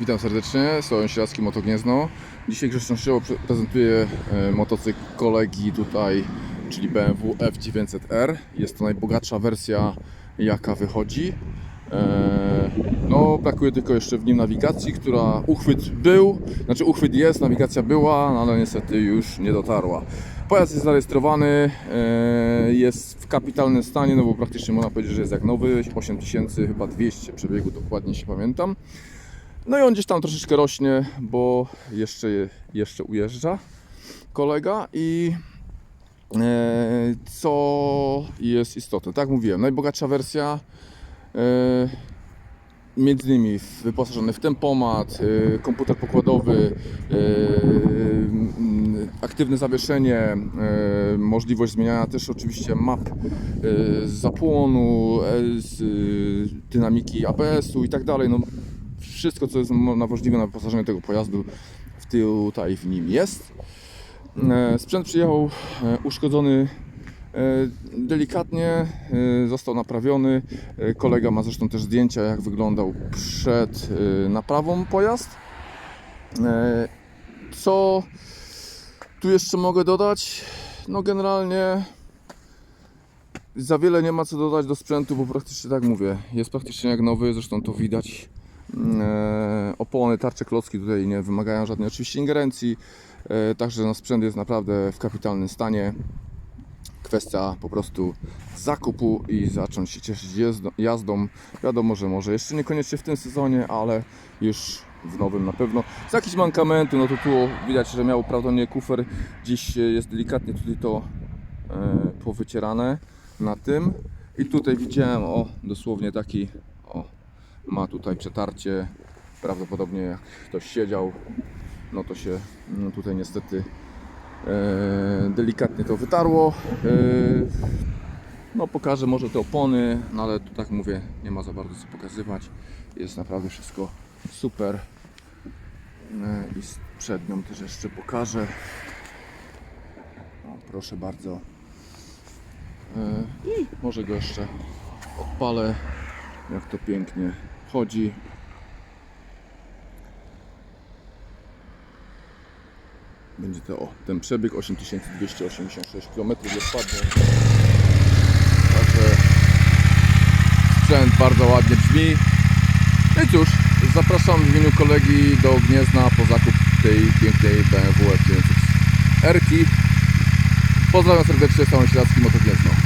Witam serdecznie, Sławek Sielecki Moto Gniezno. Dzisiaj grzecznościowo pre- prezentuję e, motocykl kolegi tutaj, czyli BMW F900R. Jest to najbogatsza wersja jaka wychodzi. E, No, brakuje tylko jeszcze w nim nawigacji, która uchwyt był, znaczy uchwyt jest, nawigacja była, no ale niestety już nie dotarła. Pojazd jest zarejestrowany, e, jest w kapitalnym stanie, no bo praktycznie można powiedzieć, że jest jak nowy, 8200 chyba 200 przebiegu, dokładnie się pamiętam. No i on gdzieś tam troszeczkę rośnie, bo jeszcze, jeszcze ujeżdża kolega i e, co jest istotne, tak mówiłem, najbogatsza wersja, e, między innymi wyposażony w tempomat, e, komputer pokładowy, aktywne zawieszenie, możliwość zmieniania też oczywiście map z zapłonu, z dynamiki ABS-u i tak dalej. No, wszystko, co jest mo- możliwe na wyposażeniu tego pojazdu, w tutaj w nim jest. E, Sprzęt przyjechał e, uszkodzony e, delikatnie, został naprawiony. Kolega ma zresztą też zdjęcia, jak wyglądał przed naprawą pojazd. Co tu jeszcze mogę dodać? No generalnie za wiele nie ma co dodać do sprzętu, bo praktycznie tak mówię, jest praktycznie jak nowy, zresztą to widać. E, opony, tarcze, klocki tutaj nie wymagają żadnej oczywiście ingerencji, e, także no, sprzęt jest naprawdę w kapitalnym stanie. Kwestia po prostu zakupu i zacząć się cieszyć jazdą. Wiadomo, że może jeszcze niekoniecznie w tym sezonie, ale już w nowym na pewno. Z jakichś mankamentu, no to tu widać, że miał prawdopodobnie kufer, gdzieś e, jest delikatnie tutaj to e, powycierane na tym. I tutaj widziałem, o, dosłownie taki, ma tutaj przetarcie. Prawdopodobnie jak ktoś siedział, no to się no tutaj niestety e, delikatnie to wytarło. E, no pokażę może te opony, no ale tu tak mówię, nie ma za bardzo co pokazywać. Jest naprawdę wszystko super. E, I przednią też jeszcze pokażę. O, proszę bardzo. E, może go jeszcze odpalę, jak to pięknie chodzi. Będzie to o, ten przebieg 8286 km dokładnie. Także sprzęt bardzo ładnie brzmi. No i cóż, zapraszam w imieniu kolegi do Gniezna po zakup tej pięknej BMW F900 R. Pozdrawiam serdecznie, Stałem Śladzki Moto Gniezno.